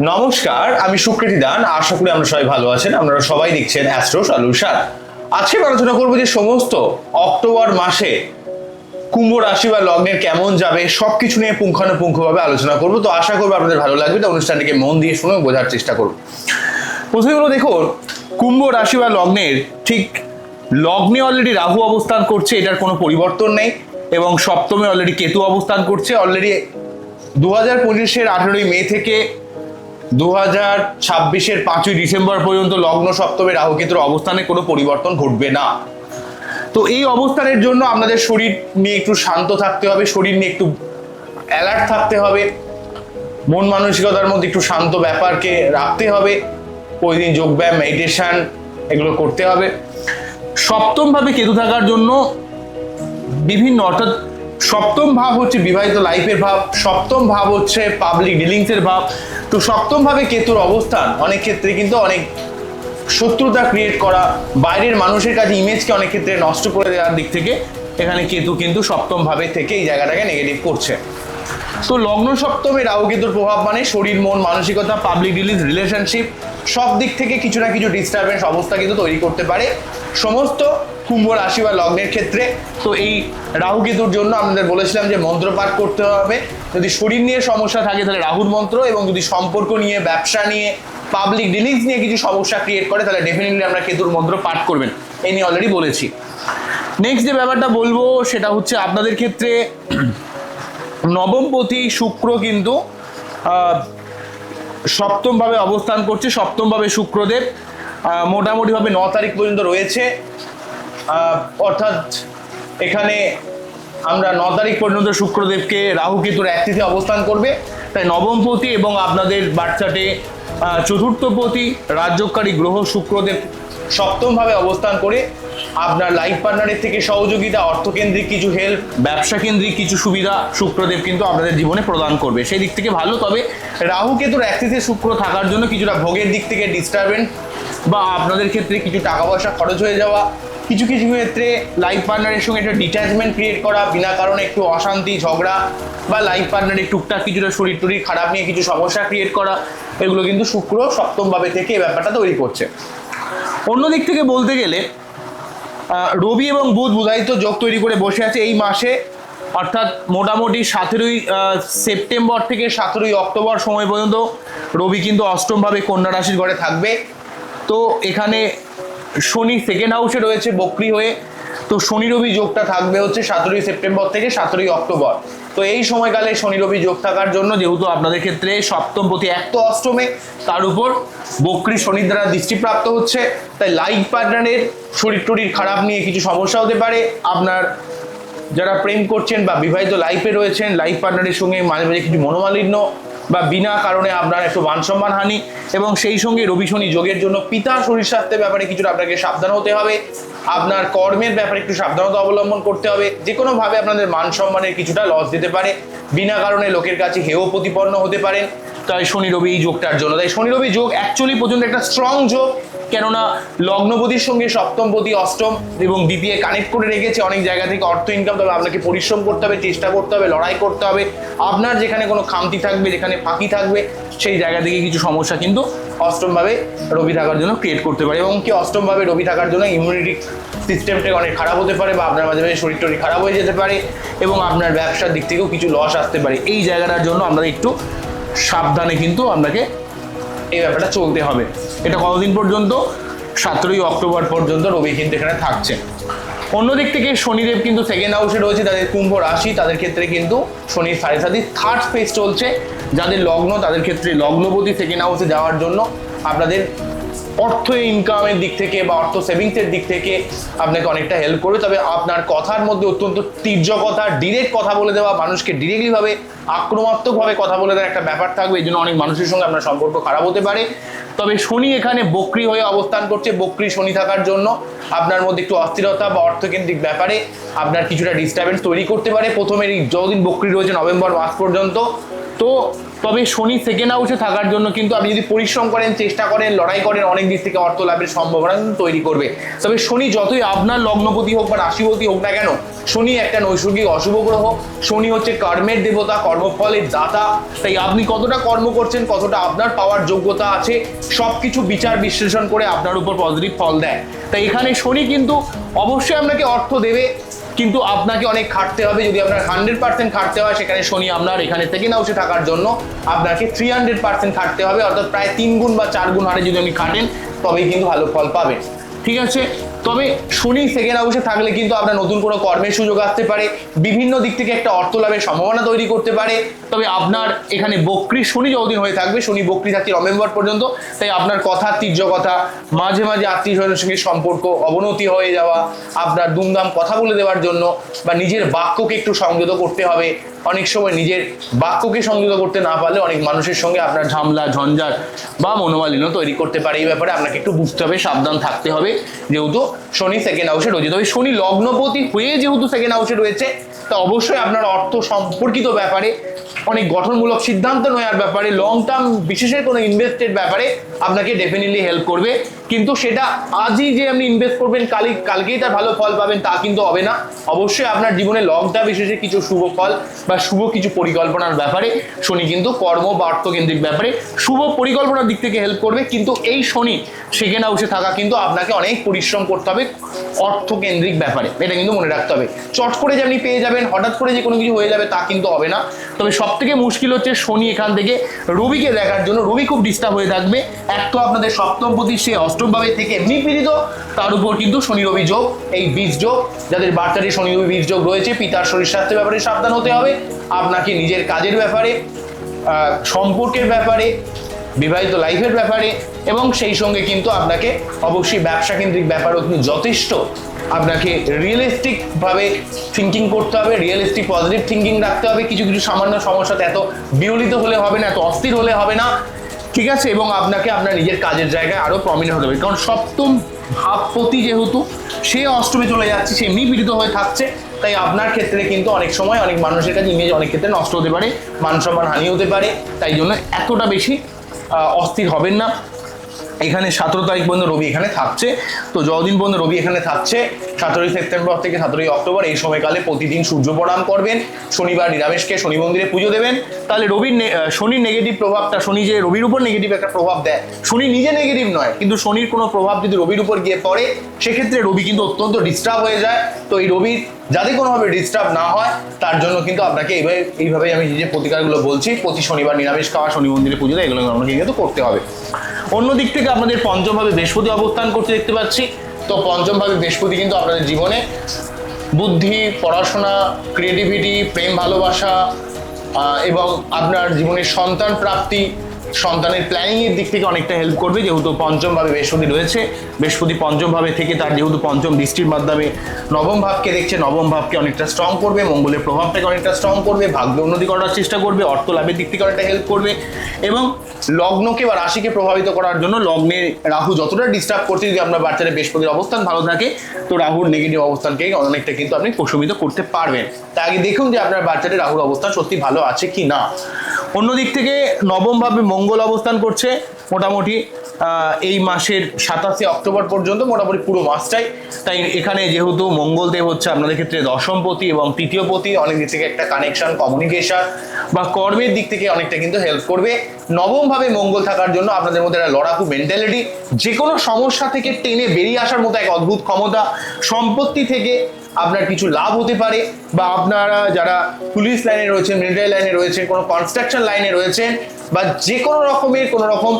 নমস্কার, আমি সুকৃতি দান। আশা করি আমরা সবাই ভালো আছেন। আপনারা সবাই দেখছেন অ্যাস্ট্রো সলিউশন আজকে আলোচনা করব যে সমস্ত অক্টোবর মাসে কুম্ভ রাশি বা লগ্নের কেমন যাবে, সবকিছু নিয়ে পুঙ্খানুপুঙ্খভাবে আলোচনা করব। তো আশা করব আপনাদের ভালো লাগবে। তো অনুষ্ঠানটিকে মন দিয়ে শুনে বোঝার চেষ্টা করব প্রথমে হলো দেখুন কুম্ভ রাশি বা লগ্নের ঠিক লগ্নে অলরেডি রাহু অবস্থান করছে, এটার কোনো পরিবর্তন নেই। এবং সপ্তমে অলরেডি কেতু অবস্থান করছে। অলরেডি দু হাজার পঁচিশের আঠেরোই মে থেকে দু হাজার ছাব্বিশের পাঁচই ডিসেম্বর পর্যন্ত লগ্ন সপ্তমে রাহু কেতুর অবস্থানে কোনো পরিবর্তন ঘটবে না। তো এই অবস্থানের জন্য আপনাদের শরীর নিয়ে একটু শান্ত থাকতে হবে, শরীর নিয়ে একটু অ্যালার্ট থাকতে হবে, মন মানসিকতার মধ্যে একটু শান্ত ব্যাপারকে রাখতে হবে, প্রতিদিন যোগব্যায়াম মেডিটেশন এগুলো করতে হবে। সপ্তমভাবে কেতু থাকার জন্য বিভিন্ন, অর্থাৎ সপ্তম ভাব হচ্ছে বিবাহিত লাইফের ভাব, সপ্তম ভাব হচ্ছে পাবলিক ডিলিংসের ভাব। তো সপ্তম ভাবে কেতুর অবস্থান, অনেক ক্ষেত্রে কিন্তু অনেক শত্রুতা ক্রিয়েট করা, বাইরের মানুষের কাছে ইমেজকে অনেক ক্ষেত্রে নষ্ট করে দেওয়ার দিক থেকে এখানে কেতু কিন্তু সপ্তম ভাবে থেকে এই জায়গাটাকে নেগেটিভ করছে। তো লগ্ন সপ্তমে রাহু কেতুর প্রভাব মানে শরীর, মন, মানসিকতা পাবলিক ডিলিংস রিলেশনশিপ সব দিক থেকে কিছু না কিছু ডিস্টারবেন্স অবস্থা কিন্তু তৈরি করতে পারে। সমস্ত কুম্ভ রাশি বা লগ্নের ক্ষেত্রে। তো এই রাহু কেতুর জন্য আমাদের বলেছিলাম যে মন্ত্র পাঠ করতে হবে। যদি শরীর নিয়ে সমস্যা থাকে তাহলে রাহুর মন্ত্র এবং যদি সম্পর্ক নিয়ে, ব্যবসা নিয়ে পাবলিক ডিলিংস নিয়ে কিছু সমস্যা ক্রিয়েট করে, তাহলে ডেফিনেটলি আমরা কেতুর মন্ত্র পাঠ করবেন। এই নিয়ে অলরেডি বলেছি। নেক্সট যে ব্যাপারটা বলব, সেটা হচ্ছে আপনাদের ক্ষেত্রে নবমপতি শুক্র কিন্তু সপ্তমভাবে অবস্থান করছে, সপ্তমভাবে শুক্রদেব। মোটামুটিভাবে ন তারিখ পর্যন্ত রয়েছে। অর্থাৎ এখানে আমরা ন তারিখ পর্যন্ত শুক্রদেবকে রাহু কেতুর এক তিথি অবস্থান করবে। তাই নবম নবমপতি এবং আপনাদের বাচ্চাটে চতুর্থপতি রাজ্যকারী গ্রহ শুক্রদেব সপ্তমভাবে অবস্থান করে। আপনার লাইফ পার্টনারের থেকে সহযোগিতা, অর্থকেন্দ্রিক কিছু হেল্প ব্যবসা কেন্দ্রিক কিছু সুবিধা শুক্রদেব কিন্তু আপনাদের জীবনে প্রদান করবে। সেই দিক থেকে ভালো, তবে রাহু কেতুর একসিসে শুক্র থাকার জন্য কিছুটা ভোগের দিক থেকে ডিস্টারবেন্স বা আপনাদের ক্ষেত্রে কিছু টাকা পয়সা খরচ হয়ে যাওয়া কিছু কিছু ক্ষেত্রে লাইফ পার্টনারের সঙ্গে একটা ডিট্যাচমেন্ট ক্রিয়েট করা, বিনা কারণে একটু অশান্তি, ঝগড়া বা লাইফ পার্টনারের টুকটাক কিছুটা শরীর টরীর খারাপ নিয়ে কিছু সমস্যা ক্রিয়েট করা, এগুলো কিন্তু শুক্র সপ্তমভাবে থেকে এই ব্যাপারটা তৈরি করছে। অন্য দিক থেকে বলতে গেলে রবি এবং বুধ বুধায়িত যোগ তৈরি করে বসে আছে এই মাসে, অর্থাৎ মোটামুটি সতেরোই সেপ্টেম্বর থেকে সতেরোই অক্টোবর সময় পর্যন্ত রবি কিন্তু অষ্টমভাবে কন্যা রাশির ঘরে থাকবে। তো এখানে শনি সেকেন্ড হাউসে রয়েছে বক্রি হয়ে। তো শনি রবি যোগটা থাকবে হচ্ছে সতেরোই সেপ্টেম্বর থেকে সতেরোই অক্টোবর। তো এই সময়কালে শনি রবি যোগ থাকার জন্য যেহেতু আপনাদের ক্ষেত্রে সপ্তম প্রতি এক তো অষ্টমে, তার উপর বক্রি শনির দ্বারা দৃষ্টিপ্রাপ্ত হচ্ছে। তাই লাইফ পার্টনারের শরীর টরীর খারাপ নিয়ে কিছু সমস্যা হতে পারে। আপনার যারা প্রেম করছেন বা বিবাহিত লাইফে রয়েছেন লাইফ পার্টনারের সঙ্গে মাঝে মাঝে কিছু মনোমালিন্য বা বিনা কারণে আপনার একটু মান সম্মান হানি এবং সেই সঙ্গে রবি শনি যোগের জন্য পিতা শরীর স্বাস্থ্যের ব্যাপারে কিছুটা আপনাকে সাবধান হতে হবে। আপনার কর্মের ব্যাপারে একটু সাবধানতা অবলম্বন করতে হবে। যে কোনোভাবে আপনাদের মান সম্মানের কিছুটা লস দিতে পারে। বিনা কারণে লোকের কাছে হেয় প্রতিপন্ন হতে পারেন। তাই শনি রবি এই যোগটার জন্য। তাই শনি রবি যোগ অ্যাকচুয়ালি পর্যন্ত একটা স্ট্রং যোগ, কেননা লগ্নপতির সঙ্গে সপ্তমপতি অষ্টম এবং দ্বিতীয় কানেক্ট করে রেখেছে অনেক জায়গা থেকে অর্থ ইনকাম তবে আপনাকে পরিশ্রম করতে হবে, চেষ্টা করতে হবে, লড়াই করতে হবে। আপনার যেখানে কোনো খামতি থাকবে, যেখানে ফাঁকি থাকবে, সেই জায়গা থেকে কিছু সমস্যা কিন্তু অষ্টমভাবে রবি থাকার জন্য ক্রিয়েট করতে পারে। এবং কি অষ্টমভাবে রবি থাকার জন্য ইমিউনিটি সিস্টেমটা অনেক খারাপ হতে পারে বা আপনার মাঝে মাঝে শরীর টরীর খারাপ হয়ে যেতে পারে এবং আপনার ব্যবসার দিক থেকেও কিছু লস আসতে পারে। এই জায়গাটার জন্য আমরা একটু সাবধানে কিন্তু আপনাকে এই ব্যাপারটা চলতে হবে। এটা কতদিন পর্যন্ত? সতেরোই অক্টোবর পর্যন্ত রবি কিন্তু এখানে থাকছে। অন্যদিক থেকে শনিদেব কিন্তু সেকেন্ড হাউসে রয়েছে, তাদের কুম্ভ রাশি, তাদের ক্ষেত্রে কিন্তু শনির সাড়ে সাথে থার্ড স্পেস চলছে। যাদের লগ্ন, তাদের ক্ষেত্রে লগ্নপতি সেকেন্ড হাউসে যাওয়ার জন্য আপনাদের অর্থ ইনকামের দিক থেকে বা অর্থ সেভিংসের দিক থেকে আপনাকে অনেকটা হেল্প করবে। তবে আপনার কথার মধ্যে অত্যন্ত তীর্য কথা ডিরেক্ট কথা বলে দেওয়া, মানুষকে ডিরেক্টলি ভাবে আক্রমাত্মকভাবে কথা বলে দেওয়ার একটা ব্যাপার থাকবে। এই জন্য অনেক মানুষের সঙ্গে আপনার সম্পর্ক খারাপ হতে পারে। তবে শনি এখানে বক্রি হয়ে অবস্থান করছে। বক্রি শনি থাকার জন্য আপনার মধ্যে একটু অস্থিরতা বা অর্থকেন্দ্রিক ব্যাপারে আপনার কিছুটা ডিস্টারবেন্স তৈরি করতে পারে। প্রথমের যতদিন বক্রি রয়েছে নভেম্বর মাস পর্যন্ত। তো তবে শনি সেকেন্ড হাউসে থাকার জন্য কিন্তু আপনি যদি পরিশ্রম করেন, চেষ্টা করেন, লড়াই করেন, অনেক দিক থেকে অর্থ লাভের সম্ভাবনা কিন্তু তৈরি করবে। তবে শনি যতই আপনার লগ্নপতি হোক বা রাশিপতি হোক না কেন, শনি একটা নৈসর্গিক অশুভ গ্রহ। শনি হচ্ছে কর্মের দেবতা, কর্মফলের দাতা। তাই আপনি কতটা কর্ম করছেন, কতটা আপনার পাওয়ার যোগ্যতা আছে সব কিছু বিচার বিশ্লেষণ করে আপনার উপর পজিটিভ ফল দেয়। তাই এখানে শনি কিন্তু অবশ্যই আপনাকে অর্থ দেবে। কিন্তু আপনাকে অনেক খাটতে হবে। যদি আপনার হান্ড্রেড পার্সেন্ট খাটতে হয়, সেখানে শনি আপনার এখানে থেকে উঠে থাকার জন্য আপনাকে থ্রি হান্ড্রেড পার্সেন্ট খাটতে হবে। অর্থাৎ প্রায় তিন গুণ বা চার গুণ হারে যদি আপনি খাটেন, তবেই কিন্তু ভালো ফল পাবেন। ঠিক আছে? তবে শনি সেকেন্ড হাউসে থাকলে কিন্তু আপনার নতুন কোনো কর্মের সুযোগ আসতে পারে, বিভিন্ন দিক থেকে একটা অর্থ লাভের সম্ভাবনা তৈরি করতে পারে। তবে আপনার এখানে বক্রি শনি যতদিন হয়ে থাকবে, শনি বক্রি থাকছে নভেম্বর পর্যন্ত, তাই আপনার কথা, তীর্য কথা, মাঝে মাঝে আত্মীয় স্বজনের সঙ্গে সম্পর্ক, অবনতি হয়ে যাওয়া, আপনার দুমদাম কথা বলে দেওয়ার জন্য বা নিজের বাক্যকে একটু সংযত করতে হবে অনেক সময় নিজের বাক্যকে সংযত করতে না পারলে অনেক মানুষের সঙ্গে আপনার ঝামলা, ঝঞ্ঝাট বা মনোমালিন্য তৈরি করতে পারে। এই ব্যাপারে আপনাকে একটু বুঝতে হবে, সাবধান থাকতে হবে। যেহেতু শনি সেকেন্ড হাউসে রয়েছে, তবে শনি লগ্নপতি হয়ে যেহেতু সেকেন্ড হাউসে রয়েছে, তা অবশ্যই আপনার অর্থ সম্পর্কিত ব্যাপারে, অনেক গঠনমূলক সিদ্ধান্ত নেওয়ার ব্যাপারে লং টার্ম বিশেষের কোনো ইনভেস্টের ব্যাপারে আপনাকে ডেফিনেটলি হেল্প করবে। কিন্তু সেটা আজই যে আপনি ইনভেস্ট করবেন কালি কালকেই তার ভালো ফল পাবেন, তা কিন্তু হবে না। অবশ্যই আপনার জীবনে লং টার্ম বিশেষে কিছু শুভ ফল বা শুভ কিছু পরিকল্পনার ব্যাপারে শনি কিন্তু কর্ম বা অর্থকেন্দ্রিক ব্যাপারে শুভ পরিকল্পনার দিক থেকে হেল্প করবে। কিন্তু এই শনি সেকেন্ড হাউসে থাকা কিন্তু আপনাকে অনেক পরিশ্রম করতে হবে অর্থকেন্দ্রিক ব্যাপারে। এটা কিন্তু মনে রাখতে হবে। চট করে যে আপনি পেয়ে যাবেন, হঠাৎ করে যে কোনো কিছু হয়ে যাবে তা কিন্তু হবে না। তবে সব থেকে মুশকিল হচ্ছে শনি এখান থেকে রবিকে দেখার জন্য। রবি খুব ডিস্টার্ব হয়ে থাকবে। এক তো আপনাদের সপ্তম প্রতি সে অষ্টম ভাবে থেকে এমনি পীড়িত তার উপর কিন্তু শনি রবি যোগ, এই বীজ যোগ। যাদের বার্তারে শনি রবি বীজ যোগ রয়েছে, পিতার শরীর স্বাস্থ্যের ব্যাপারে সাবধান হতে হবে। আপনাকে নিজের কাজের ব্যাপারে সম্পর্কের ব্যাপারে, বিবাহিত লাইফের ব্যাপারে, এবং সেই সঙ্গে কিন্তু আপনাকে অবশ্যই ব্যবসা কেন্দ্রিক ব্যাপারেও কিন্তু যথেষ্ট আপনাকে রিয়েলিস্টিকভাবে থিঙ্কিং করতে হবে রিয়েলিস্টিক পজিটিভ থিঙ্কিং রাখতে হবে। কিছু কিছু সামান্য সমস্যাতে এত বিহলিত হলে হবে না, এত অস্থির হলে হবে না। ঠিক আছে? এবং আপনাকে আপনার নিজের কাজের জায়গায় আরও প্রমিনেন্ট হতে হবে। কারণ সপ্তম ভাবপতি যেহেতু সে অষ্টমে চলে যাচ্ছে, সে এমনি পীড়িত হয়ে থাকছে। তাই আপনার ক্ষেত্রে কিন্তু অনেক সময় অনেক মানুষের কাছে ইমেজ অনেক ক্ষেত্রে নষ্ট হতে পারে, মান সম্মান হানি হতে পারে। তাই জন্য এতটা বেশি অস্থির হবেন না। এখানে সতেরো তারিখ পর্যন্ত রবি এখানে থাকছে। তো যতদিন পর্যন্ত রবি এখানে থাকছে, সতেরোই সেপ্টেম্বর থেকে সতেরোই অক্টোবর এই সময়কালে প্রতিদিন সূর্য প্রণাম করবেন। শনিবার নিরামিষকে শনি মন্দিরে পুজো দেবেন। তাহলে রবির শনির নেগেটিভ প্রভাবটা, শনি যে রবির উপর নেগেটিভ একটা প্রভাব দেয়, শনি নিজে নেগেটিভ নয়, কিন্তু শনির কোনো প্রভাব যদি রবির উপর গিয়ে পড়ে, সেক্ষেত্রে রবি কিন্তু অত্যন্ত ডিস্টার্ব হয়ে যায়। তো এই রবির যাতে কোনোভাবে ডিস্টার্ব না হয়, তার জন্য কিন্তু আপনাকে এইভাবে এইভাবেই আমি যে প্রতিকারগুলো বলছি, প্রতি শনিবার নিরামিষ খাওয়া, শনি মন্দিরে পুজো দেয়, এগুলো আপনাকে কিন্তু করতে হবে। অন্য দিক থেকে আপনাদের পঞ্চমভাবে বৃহস্পতি অবস্থান করতে দেখতে পাচ্ছি। তো পঞ্চমভাবে বৃহস্পতি কিন্তু আপনাদের জীবনে বুদ্ধি, পড়াশোনা ক্রিয়েটিভিটি প্রেম, ভালোবাসা এবং আপনার জীবনের সন্তান প্রাপ্তি সন্তানের প্ল্যানিং এর দিক থেকে অনেকটা হেল্প করবে, যেহেতু পঞ্চম ভাবে বৃহস্পতি রয়েছে। বৃহস্পতি পঞ্চম ভাবে থেকে তার যেহেতু পঞ্চম দৃষ্টির মাধ্যমে নবম ভাবকে দেখছে, নবম ভাবকে অনেকটা স্ট্রং করবে, মঙ্গলের প্রভাবটাকে অনেকটা স্ট্রং করবে, ভাগ্য উন্নতি করার চেষ্টা করবে, অর্থ লাভের দিক থেকে অনেকটা হেল্প করবে এবং লগ্নকে বা রাশিকে প্রভাবিত করার জন্য লগ্নে রাহু যতটা ডিস্টার্ব করছে, যদি আপনার বাচ্চাদের বৃহস্পতির অবস্থান ভালো থাকে, তো রাহুর নেগেটিভ অবস্থানকে অনেকটা কিন্তু আপনি প্রশমিত করতে পারবেন। তার আগে দেখুন যে আপনার বাচ্চাদের রাহুর অবস্থান সত্যি ভালো আছে কি না। অন্যদিক থেকে নবমভাবে মঙ্গল অবস্থান করছে মোটামুটি এই মাসের সাতাশে অক্টোবর পর্যন্ত, মোটামুটি পুরো মাসটাই। তাই এখানে যেহেতু মঙ্গলদেব হচ্ছে আপনাদের ক্ষেত্রে দশমপতি এবং তৃতীয়পতি অনেক দিক থেকে একটা কানেকশন কমিউনিকেশন বা কর্মের দিক থেকে অনেকটা কিন্তু হেল্প করবে। নবম ভাবে মঙ্গল থাকার জন্য আপনাদের মধ্যে একটা লড়াকু মেন্টালিটি যে কোনো সমস্যা থেকে টেনে বেরিয়ে আসার মতো এক অদ্ভুত ক্ষমতা, সম্পত্তি থেকে আপনার কিছু লাভ হতে পারে, বা আপনারা যারা পুলিশ লাইনে রয়েছেন মিলিটারি লাইনে রয়েছেন, কোনো কনস্ট্রাকশন লাইনে রয়েছেন, বা যে কোনো রকমের কোনো রকম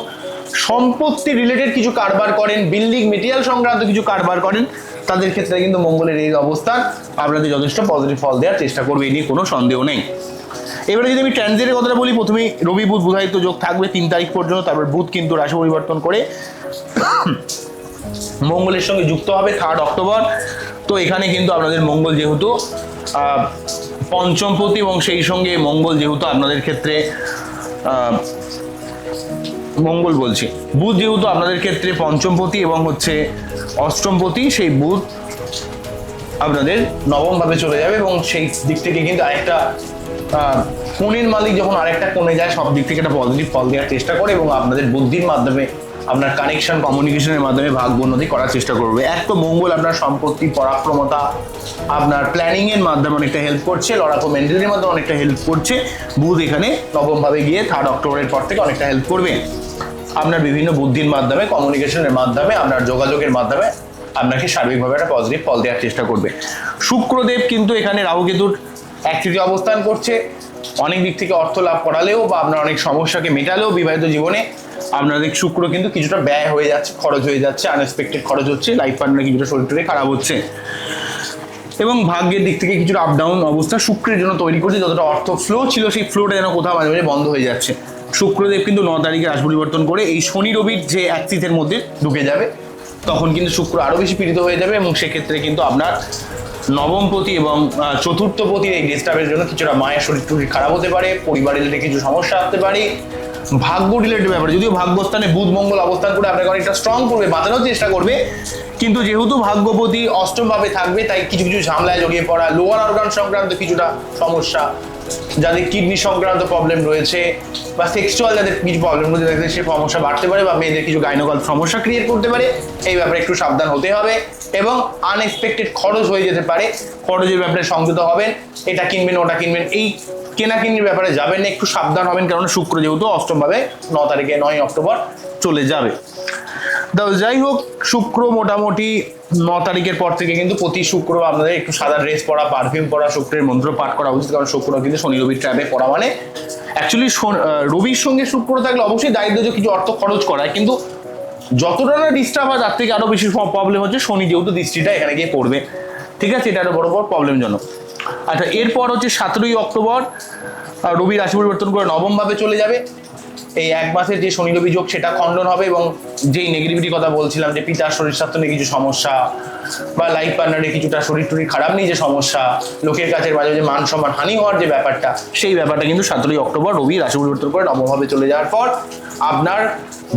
সম্পত্তি রিলেটেড কিছু কারবার করেন বিল্ডিং মেটেরিয়াল সংক্রান্ত কিছু কারবার করেন, তাদের ক্ষেত্রে কিন্তু মঙ্গলের এই অবস্থান আপনাদের যথেষ্ট পজিটিভ ফল দেওয়ার চেষ্টা করবে এই নিয়ে কোনো সন্দেহ নেই। এবারে যদি আমি ট্রানজিটের কথাটা বলি, প্রথমেই রবি বুধ বুধায়িত যোগ থাকবে তিন তারিখ পর্যন্ত, তারপর বুধ কিন্তু রাশি পরিবর্তন করে মঙ্গলের সঙ্গে যুক্ত হবে থার্ড অক্টোবর। তো এখানে কিন্তু আপনাদের মঙ্গল যেহেতু পঞ্চমপতি এবং সেই সঙ্গে মঙ্গল যেহেতু আপনাদের ক্ষেত্রে মঙ্গল বলছি। বুধ যেহেতু আপনাদের ক্ষেত্রে পঞ্চমপতি এবং হচ্ছে অষ্টমপতি সেই বুধ আপনাদের নবম ভাবে চলে যাবে এবং সেই দিক থেকে কিন্তু আরেকটা কোণের মালিক যখন আরেকটা কোণে যায়, সব দিক থেকে একটা পজিটিভ ফল দেওয়ার চেষ্টা করে এবং আপনাদের বুদ্ধির মাধ্যমে, আপনার কানেকশন কমিউনিকেশনের মাধ্যমে ভাগ্য উন্নতি করার চেষ্টা করবে। এক তো মঙ্গল আপনার সম্পত্তি, পরাক্রমতা, আপনার প্ল্যানিং এর মাধ্যমে অনেকটা হেল্প করছে, লড়াকো মেন্টালিটির মাধ্যমে অনেকটা হেল্প করছে। বুধ এখানে নবম ভাবে গিয়ে থার্ড অক্টোবরের পর থেকে অনেকটা হেল্প করবে। আপনার বিভিন্ন বুদ্ধির মাধ্যমে কমিউনিকেশনের মাধ্যমে, আপনার যোগাযোগের মাধ্যমে আপনাকে সার্বিকভাবে একটা পজিটিভ ফল দেওয়ার চেষ্টা করবে। শুক্রদেব কিন্তু এখানে রাহুকেতুর তৃতীয় অবস্থান করছে। অনেক দিক থেকে অর্থ লাভ করালেও বা আপনার অনেক সমস্যাকে মেটালেও বিবাহিত জীবনে আপনাদের শুক্র কিন্তু কিছুটা ব্যয় হয়ে যাচ্ছে, খরচ হয়ে যাচ্ছে আনএক্সপেক্টেড খরচ হচ্ছে লাইফ পার্টনার কিছুটা শরীর খারাপ হচ্ছে। এবং ভাগ্যের দিক থেকে কিছুটা আপ ডাউন অবস্থা শুক্রের জন্য তৈরি করছে, যতটা অর্থ ফ্লো ছিল সেই ফ্লোটা যেন কোথাও মাঝে মাঝে বন্ধ হয়ে যাচ্ছে। শুক্রদেব কিন্তু ন তারিখে রাশ পরিবর্তন করে এই শনি রবির যে অ্যাক্সিসের মধ্যে ঢুকে যাবে, তখন কিন্তু শুক্র আরও বেশি পীড়িত হয়ে যাবে এবং সেক্ষেত্রে কিন্তু আপনার নবমপতি এবং আহ, চতুর্থপতির এই ডিস্টার্বের জন্য কিছুটা মায়ের শরীর টরীর খারাপ হতে পারে পরিবার রিলেটেড কিছু সমস্যা আসতে পারে ভাগ্য রিলেটেড ব্যাপারে যদিও ভাগ্যস্থানে বুধ মঙ্গল অবস্থান করে আপনাকে অনেকটা স্ট্রং করবে বাঁচানোর চেষ্টা করবে কিন্তু যেহেতু ভাগ্যপতি অষ্টম ভাবে থাকবে তাই কিছু কিছু ঝামেলায় জড়িয়ে পড়া লোয়ার অর্গান সংক্রান্ত কিছুটা সমস্যা যাদের কিডনি সংক্রান্ত প্রবলেম রয়েছে বা সেক্সুয়াল যাদের কিছু প্রবলেম রয়েছে সে সমস্যা বাড়তে পারে বা মেয়েদের কিছু গাইনোকাল সমস্যা ক্রিয়েট করতে পারে এই ব্যাপারে একটু সাবধান হতে হবে। এবং আনএক্সপেক্টেড খরচ হয়ে যেতে পারে। খরচের ব্যাপারে সংযত হবেন, এটা কিনবেন, ওটা কিনবেন, এই কেনাকিনির ব্যাপারে যাবেন না, একটু সাবধান হবেন কারণ শুক্র যেহেতু অষ্টমভাবে ন তারিখে নয় অক্টোবর চলে যাবে। তো যাই হোক, শুক্র মোটামুটি ন তারিখের পর থেকে কিন্তু প্রতি শুক্র আপনাদের একটু সাদা ড্রেস পরা পারফিউম পরা, শুক্রের মন্ত্র পাঠ করা উচিত, কারণ শুক্র কিন্তু শনি রবির ট্র্যাপে পড়া মানে অ্যাকচুয়ালি রবির সঙ্গে শুক্র থাকলে অবশ্যই দারিদ্র্য কিছু অর্থ খরচ করায়, কিন্তু যতটা না ডিস্টার্ব হয়, তার থেকে আরও বেশি প্রবলেম হচ্ছে। শনি যেহেতু দৃষ্টিটা এখানে গিয়ে পড়বে। ঠিক আছে? এটা আরও বড় বড় প্রবলেমজনক আচ্ছা এরপর হচ্ছে সতেরোই অক্টোবর রবি রাশি পরিবর্তন করে নবমভাবে চলে যাবে। এই এক মাসের যে শনি রবি যোগ সেটা খণ্ডন হবে এবং যেই নেগেটিভিটি কথা বলছিলাম যে পিতার শরীর স্বাস্থ্য নিয়ে কিছু সমস্যা বা লাইফ পার্টনারে কিছুটা শরীর টরীর খারাপ নিয়ে যে সমস্যা, লোকের কাছে মাঝে মাঝে মান সম্মান হানি হওয়ার যে ব্যাপারটা, সেই ব্যাপারটা কিন্তু সতেরোই অক্টোবর, রবি রাশি পরিবর্তন করে নবমভাবে চলে যাওয়ার পর আপনার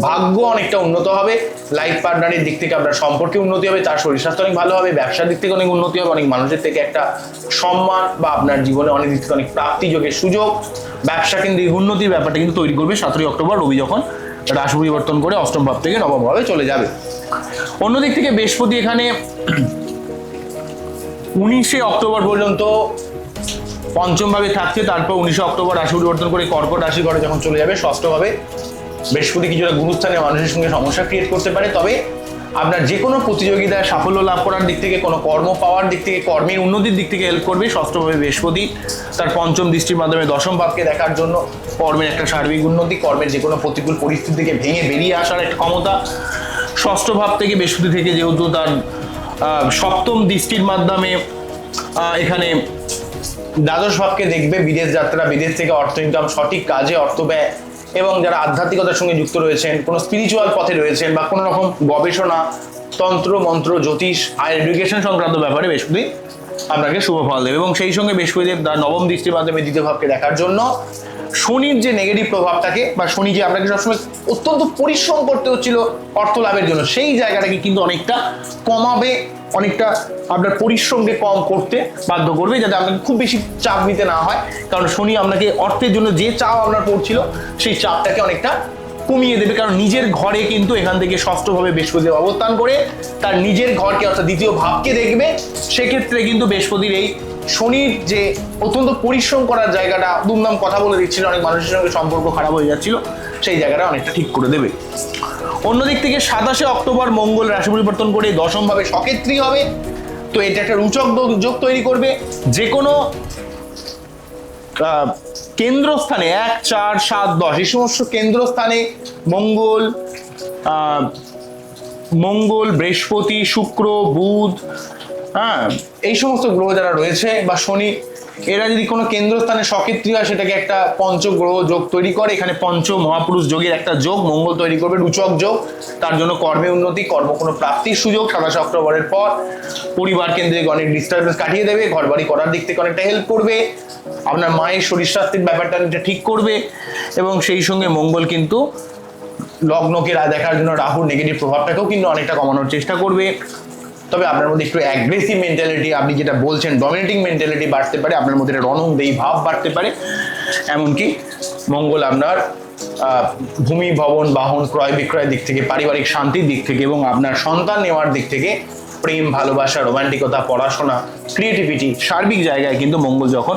ভাগ্য অনেকটা উন্নত হবে। লাইফ পার্টনারের দিক থেকে আপনার সম্পর্কে উন্নতি হবে, তার শরীর স্বাস্থ্য অনেক ভালো হবে, ব্যবসার দিক থেকে অনেক উন্নতি হবে, অনেক মানুষের থেকে একটা সম্মান বা আপনার জীবনে অনেক দিক থেকে অনেক প্রাপ্তি যোগের সুযোগ। ব্যবসা কিন্তু উন্নতির ব্যাপারটা কিন্তু তৈরি করবে সতেরোই অক্টোবর, রবি যখন রাশি পরিবর্তন করে অষ্টম ভাব থেকে নবম ভাবে চলে যাবে। অন্যদিক থেকে বৃহস্পতি এখানে উনিশে অক্টোবর পর্যন্ত পঞ্চম ভাবে থাকছে, তারপর উনিশে অক্টোবর রাশি পরিবর্তন করে কর্কট রাশি ঘরে যখন চলে যাবে ষষ্ঠভাবে বৃহস্পতি কিছুটা গুরুস্থানে মানুষের সঙ্গে সমস্যা ক্রিয়েট করতে পারে, তবে আপনার যে কোনো প্রতিযোগিতায় সাফল্য লাভ করার দিক থেকে, কোনো কর্ম পাওয়ার দিক থেকে, কর্মের উন্নতির দিক থেকে হেল্প করবে ষষ্ঠভাবে বৃহস্পতি। তার পঞ্চম দৃষ্টির মাধ্যমে দশম ভাবকে দেখার জন্য কর্মের একটা সার্বিক উন্নতি, কর্মের যে কোনো প্রতিকূল পরিস্থিতি থেকে ভেঙে বেরিয়ে আসার একটা ক্ষমতা। ষষ্ঠ ভাব থেকে বৃহস্পতি থেকে যেহেতু তার সপ্তম দৃষ্টির মাধ্যমে এখানে দ্বাদশ ভাবকে দেখবে, বিদেশ যাত্রা, বিদেশ থেকে অর্থ ইনকাম সঠিক কাজে অর্থ ব্যয় এবং যারা আধ্যাত্মিকতার সঙ্গে যুক্ত রয়েছেন, কোনো স্পিরিচুয়াল পথে রয়েছেন বা কোনো রকম গবেষণা, তন্ত্র, মন্ত্র, জ্যোতিষ, আর এডুকেশন সংক্রান্ত ব্যাপারে বৃহস্পতি আপনাকে শুভ ফল দেবে। এবং সেই সঙ্গে বৃহস্পতিদেব তার নবম দৃষ্টির মাধ্যমে দ্বিতীয় ভাবকে দেখার জন্য শনির যে নেগেটিভ প্রভাব থাকে বা শনি যে আপনাকে সবসময় অত্যন্ত পরিশ্রম করতে হচ্ছিল অর্থ লাভের জন্য, সেই জায়গাটাকে কিন্তু অনেকটা কমাবে অনেকটা আপনার পরিশ্রমকে কম করতে বাধ্য করবে যাতে আপনাকে খুব বেশি চাপ নিতে না হয়। কারণ শনি আপনাকে অর্থের জন্য যে চাপ আপনার পড়ছিল, সেই চাপটাকে অনেকটা কমিয়ে দেবে। কারণ নিজের ঘরে কিন্তু এখান থেকে ষষ্ঠভাবে বৃহস্পতি অবস্থান করে তার নিজের ঘরকে অর্থাৎ দ্বিতীয় ভাবকে দেখবে। সেক্ষেত্রে কিন্তু বৃহস্পতির এই শনির যে অত্যন্ত পরিশ্রম করার জায়গাটা, দুমদাম কথা বলে দিচ্ছিল, অনেক মানুষের সঙ্গে সম্পর্ক খারাপ হয়ে যাচ্ছিল, সেই জায়গাটা অনেকটা ঠিক করে দেবে। অন্যদিক থেকে সাতাশে অক্টোবর মঙ্গল রাশি পরিবর্তন করে দশম ভাবে সকেত্রী হবে। তো এটা একটা রুচক যোগ তৈরি করবে। যে কোনো কেন্দ্রস্থানে এক, চার, সাত, দশ, এই সমস্ত কেন্দ্রস্থানে মঙ্গল মঙ্গল, বৃহস্পতি, শুক্র, বুধ হ্যাঁ এই সমস্ত গ্রহ যারা রয়েছে বা শনি এরা যদি কোনো কেন্দ্রস্থানে সকেত্রী হয়, সেটাকে একটা পঞ্চগ্রহ যোগ তৈরি করে। এখানে পঞ্চ মহাপুরুষ যোগের একটা যোগ, মঙ্গল তৈরি করবে, রুচক যোগ। তার জন্য কর্মে উন্নতি, কর্ম কোনো প্রাপ্তির সুযোগ। সাতাশে অক্টোবরের পর পরিবার কেন্দ্রিক অনেক ডিস্টারবেন্স কাটিয়ে দেবে ঘর বাড়ি করার দিক থেকে অনেকটা হেল্প করবে। আপনার মায়ের শরীর স্বাস্থ্যের ব্যাপারটা অনেকটা ঠিক করবে এবং সেই সঙ্গে মঙ্গল কিন্তু লগ্নকে দেখার জন্য রাহুর নেগেটিভ প্রভাবটাকেও কিন্তু অনেকটা কমানোর চেষ্টা করবে। তবে আপনার মধ্যে একটু অ্যাগ্রেসিভ মেন্টালিটি আপনি যেটা বলছেন ডমিনেটিং মেন্টালিটি বাড়তে পারে, আপনার মধ্যে রণংদেহী ভাব বাড়তে পারে। এমনকি মঙ্গল আপনার ভূমি, ভবন, বাহন ক্রয় বিক্রয়ের দিক থেকে, পারিবারিক শান্তির দিক থেকে এবং আপনার সন্তান নেওয়ার দিক থেকে প্রেম, ভালোবাসা, রোমান্টিকতা, পড়াশোনা ক্রিয়েটিভিটি সার্বিক জায়গায় কিন্তু মঙ্গল যখন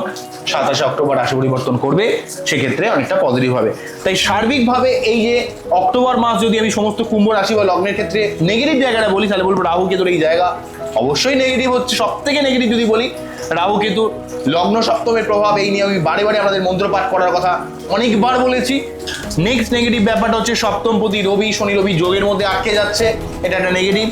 সাতাশে অক্টোবর রাশি পরিবর্তন করবে, সেক্ষেত্রে অনেকটা পজিটিভ হবে। তাই সার্বিকভাবে এই যে অক্টোবর মাস যদি আমি সমস্ত কুম্ভ রাশি বা লগ্নের ক্ষেত্রে নেগেটিভ জায়গাটা বলি, তাহলে বলব রাহু কেতুর এই জায়গা অবশ্যই নেগেটিভ হচ্ছে। সব থেকে নেগেটিভ যদি বলি, রাহু কেতু লগ্ন সপ্তমের প্রভাব এই নিয়ে আমি বারে বারে আমাদের মন্ত্র পাঠ করার কথা অনেকবার বলেছি। নেক্সট নেগেটিভ ব্যাপারটা হচ্ছে সপ্তমপতি রবি, শনি রবি যোগের মধ্যে আটকে যাচ্ছে। এটা একটা নেগেটিভ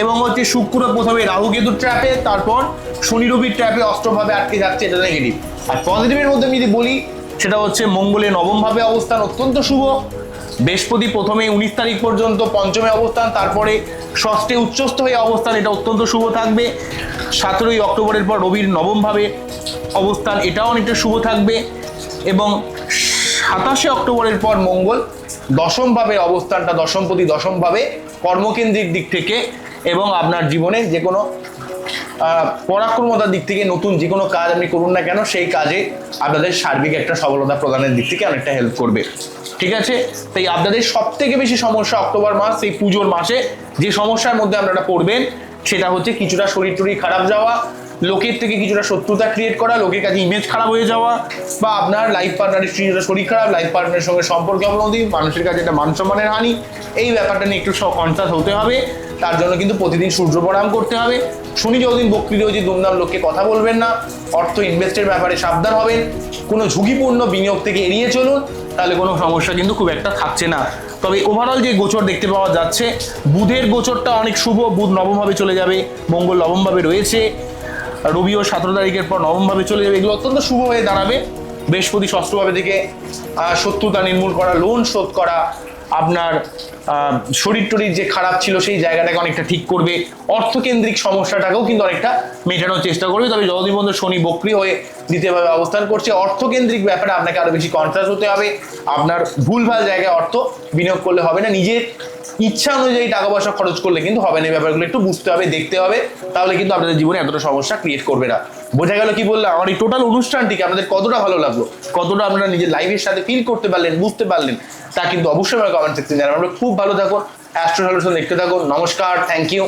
এবং হচ্ছে শুক্র প্রথমে রাহু কেতুর ট্র্যাপে তারপর শনি রবির ট্র্যাপে অষ্টমভাবে আটকে যাচ্ছে এটা নেগেটিভ আর পজিটিভের মধ্যে আমি যদি বলি, সেটা হচ্ছে মঙ্গলের নবমভাবে অবস্থান অত্যন্ত শুভ। বৃহস্পতি প্রথমে উনিশ তারিখ পর্যন্ত পঞ্চমে অবস্থান, তারপরে ষষ্ঠে উচ্চস্থ হয়ে অবস্থান, এটা অত্যন্ত শুভ থাকবে। সতেরোই অক্টোবরের পর রবির নবমভাবে অবস্থান, এটাও অনেকটা শুভ থাকবে। এবং সাতাশে অক্টোবরের পর মঙ্গল দশমভাবে অবস্থানটা, দশমপতি দশমভাবে কর্মকেন্দ্রিক দিক থেকে এবং আপনার জীবনে যে কোনো পরাক্রমতার দিক থেকে নতুন যে কোনো কাজ আপনি করুন না কেন, সেই কাজে আপনাদের সার্বিক একটা সফলতা প্রদানের দিক থেকে অনেকটা হেল্প করবে। ঠিক আছে? তাই আপনাদের সব থেকে বেশি সমস্যা অক্টোবর মাস এই পুজোর মাসে যে সমস্যার মধ্যে আপনারা পড়বেন, সেটা হচ্ছে কিছুটা শরীর টরি খারাপ যাওয়া লোকের থেকে কিছুটা শত্রুতা ক্রিয়েট করা, লোকের কাছে ইমেজ খারাপ হয়ে যাওয়া, বা আপনার লাইফ পার্টনারের কিছুটা শরীর খারাপ লাইফ পার্টনারের সঙ্গে সম্পর্কে অবনতি, মানুষের কাছে একটা মান সম্মানের হানি, এই ব্যাপারটা নিয়ে একটু কনসাস হতে হবে। তার জন্য কিন্তু প্রতিদিন সূর্য প্রণাম করতে হবে। শনি যতদিন বক্রি রয়েছে দুমদাম লোককে কথা বলবেন না। অর্থ ইনভেস্টের ব্যাপারে সাবধান হবেন। কোনো ঝুঁকিপূর্ণ বিনিয়োগ থেকে এড়িয়ে চলুন। তাহলে কোনো সমস্যা কিন্তু খুব একটা থাকছে না। তবে ওভারঅল যে গোচর দেখতে পাওয়া যাচ্ছে, বুধের গোচরটা অনেক শুভ। বুধ নবমভাবে চলে যাবে। মঙ্গল নবমভাবে রয়েছে। রবিও সতেরো তারিখের পর নবমভাবে চলে যাবে। এগুলো অত্যন্ত শুভ হয়ে দাঁড়াবে। বৃহস্পতি ষষ্ঠভাবে থেকে শত্রুতা নির্মূল করা লোন শোধ করা, আপনার শরীর টরীর যে খারাপ ছিল সেই জায়গাটাকে অনেকটা ঠিক করবে। অর্থকেন্দ্রিক সমস্যাটাকেও কিন্তু অনেকটা মেটানোর চেষ্টা করবে। তবে যতদিন পর্যন্ত শনি বক্রি হয়ে দ্বিতীয়ভাবে অবস্থান করছে, অর্থকেন্দ্রিক ব্যাপারে আপনাকে আরও বেশি কনসাস হতে হবে। আপনার ভুলভাল জায়গায় অর্থ বিনিয়োগ করলে হবে না। নিজের ইচ্ছা অনুযায়ী টাকা পয়সা খরচ করলে কিন্তু হবে না। এই ব্যাপারগুলো একটু বুঝতে হবে, দেখতে হবে। তাহলে কিন্তু আপনাদের জীবনে এতটা সমস্যা ক্রিয়েট করবে না। বোঝা গেল কি বললাম আমার এই টোটাল অনুষ্ঠানটিকে আপনাদের কতটা ভালো লাগল? কতটা আপনারা নিজের লাইফের সাথে ফিল করতে পারলেন, বুঝতে পারলেন? তা কিন্তু অবশ্যই আমার কমেন্ট সেকশন জানাবেন। আমরা খুব ভালো থাকুন। অ্যাস্ট্রো সলিউশন দেখতে থাকুন। নমস্কার। Thank you